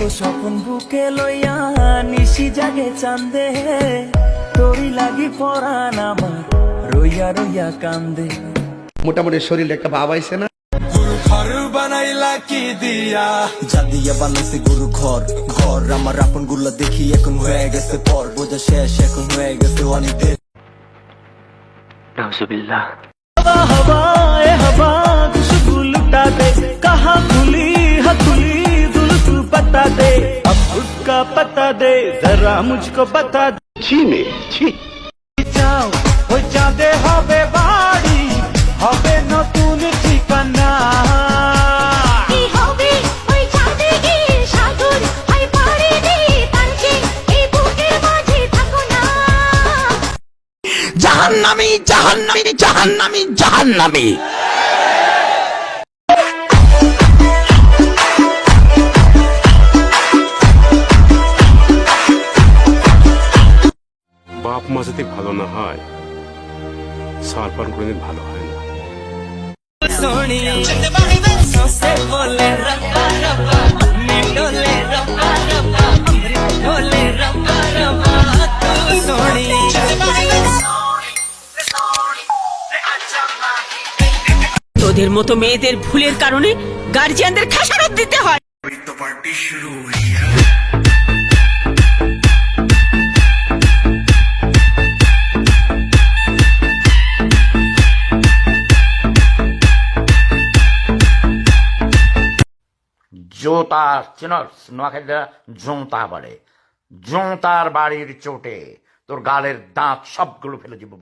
কত স্বপন বুকে লইয়া নিশি জাগে চান্দে। তোরি লাগি পরাণ আমার রইয়া রইয়া কান্দে। মোটামুটি শরীরে একটা ভাব আইছে না? ঘর বানাইলা কি দিয়া? যা দিয়া বানাইছে গরু ঘর ঘর আমার আপনগুলা দেখি এখন হয়ে গেছে পর। বোঝা শেষ এখন হয়ে গেছে অনেক দেরি। हवा बता दे अब उसका पता दे जरा मुझको बता दे ছি মে ছি চাও ওই চাঁদে হবে বাড়ি হবে নতুন ঠিকানা কি হবে ওই চাঁদে গিয়ে সাগর হয় পাড়ি দিয়ে পাঞ্চে এই বুকের মাঝে থাকো না জাহান্নামি জাহান্নামি জাহান্নামি জাহান্নামি বাপ মা যদি ভালো না হয় সারপান করে ভালো হয় না। তোদের মতো মেয়েদের ভুলের কারণে গার্জিয়ানদের খেসারত দিতে হয়। জোতা চিনস নোয়াখালীরা জোঁতা বলে। জোঁতার বাড়ির চোটে তোর গালের দাঁত সবগুলো ফেলে দিব বলে